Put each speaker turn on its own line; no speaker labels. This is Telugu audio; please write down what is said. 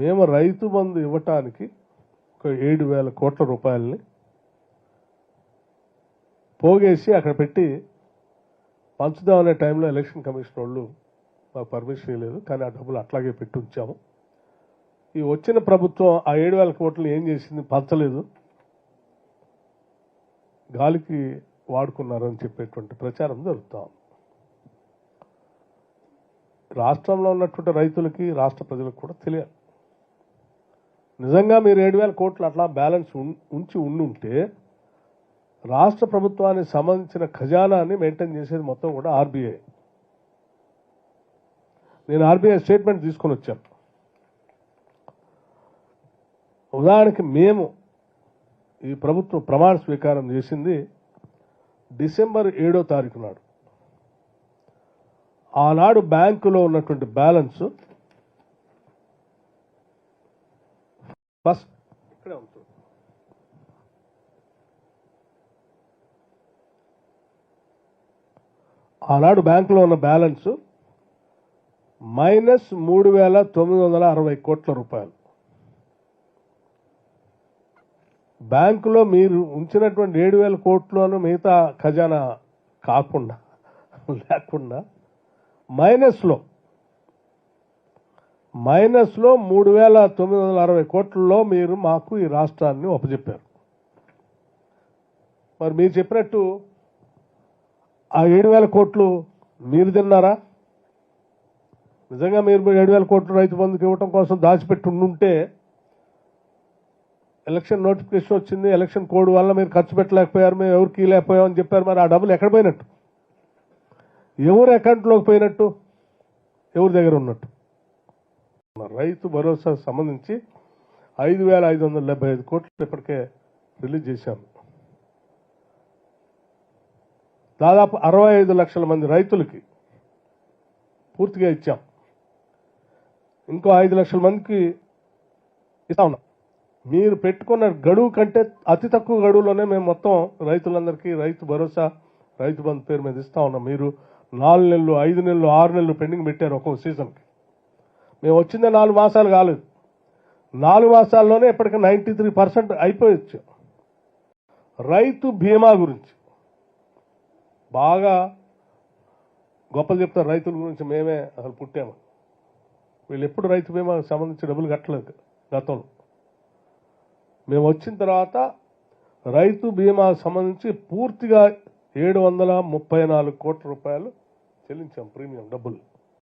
మేము రైతు బంధు ఇవ్వటానికి ఒక ఏడు వేల కోట్ల రూపాయలని పోగేసి అక్కడ పెట్టి పంచుదామనే టైంలో ఎలక్షన్ కమిషన్ వాళ్ళు మాకు పర్మిషన్ ఇవ్వలేదు కానీ ఆ డబ్బులు అట్లాగే పెట్టి ఉంచాము. ఈ వచ్చిన ప్రభుత్వం ఆ ఏడు వేల కోట్లు ఏం చేసింది పంచలేదు. గాలికి వాడుకున్నారని చెప్పేటువంటి ప్రచారం జరుగుతాం రాష్ట్రంలో ఉన్నటువంటి రైతులకి రాష్ట్ర ప్రజలకు కూడా తెలియాలి. నిజంగా మీరు ఏడు వేల కోట్లు అట్లా బ్యాలెన్స్ ఉంచి ఉండుంటే రాష్ట్ర ప్రభుత్వానికి సంబంధించిన ఖజానాన్ని మెయింటైన్ చేసేది మొత్తం కూడా ఆర్బీఐ. నేను ఆర్బీఐ స్టేట్మెంట్ తీసుకొని వచ్చాను. ఉదాహరణకి మేము ఈ ప్రభుత్వం ప్రమాణ స్వీకారం చేసింది డిసెంబర్ ఏడో తారీఖు నాడు. ఆనాడు బ్యాంకులో ఉన్నటువంటి బ్యాలెన్స్ ఫస్ట్ ఇక్కడే ఉంటుంది ఆనాడు బ్యాంకులో ఉన్న బ్యాలెన్స్ మైనస్ మూడు వేల తొమ్మిది వందల అరవై కోట్ల రూపాయలు. బ్యాంకులో మీరు ఉంచినటువంటి ఏడు వేల కోట్లను మిగతా ఖజానా కాకుండా లేకుండా మైనస్లో మైనస్లో మూడు వేల తొమ్మిది వందల అరవై కోట్లలో మీరు మాకు ఈ రాష్ట్రాన్ని ఒప్పజెప్పారు. మరి మీరు చెప్పినట్టు ఆ ఏడు వేల కోట్లు మీరు తిన్నారా? నిజంగా మీరు ఏడు వేల కోట్లు రైతు బంధుకి ఇవ్వటం కోసం దాచిపెట్టి ఉంటే ఎలక్షన్ నోటిఫికేషన్ వచ్చింది ఎలక్షన్ కోడ్ వల్ల మీరు ఖర్చు పెట్టలేకపోయారు మేము ఎవరికి ఇవ్వలేకపోయాం అని చెప్పారు. మరి ఆ డబ్బులు ఎక్కడ పోయినట్టు? ఎవరు అకౌంట్లోకి పోయినట్టు? ఎవరి దగ్గర ఉన్నట్టు? రైతు భరోసా సంబంధించి ఐదు వేల ఐదు వందల డెబ్బై ఐదు కోట్లు ఇప్పటికే రిలీజ్ చేశాము దాదాపు అరవై ఐదు లక్షల మంది రైతులకి పూర్తిగా ఇచ్చాం. ఇంకో ఐదు లక్షల మందికి ఇస్తా ఉన్నాం. మీరు పెట్టుకున్న గడువు కంటే అతి తక్కువ గడువులోనే మేము మొత్తం రైతులందరికీ రైతు భరోసా రైతు బంధు పేరు మీద ఇస్తా ఉన్నాం. మీరు నాలుగు నెలలు ఐదు నెలలు ఆరు నెలలు పెండింగ్ పెట్టారు ఒక్కొక్క సీజన్కి. మేము వచ్చిందే నాలుగు మాసాలు కాలేదు. నాలుగు మాసాల్లోనే ఇప్పటికీ నైంటీ త్రీ పర్సెంట్ అయిపోయచ్చు. రైతు బీమా గురించి. బాగా గొప్పలు చెప్తారు రైతుల గురించి మేమే అసలు పుట్టాము. వీళ్ళు ఎప్పుడు రైతు బీమా సంబంధించి డబ్బులు కట్టలేదు గతంలో. మేము వచ్చిన తర్వాత రైతు బీమా సంబంధించి పూర్తిగా ఏడు వందల ముప్పై నాలుగు కోట్ల రూపాయలు చెల్లించాం ప్రీమియం డబ్బులు.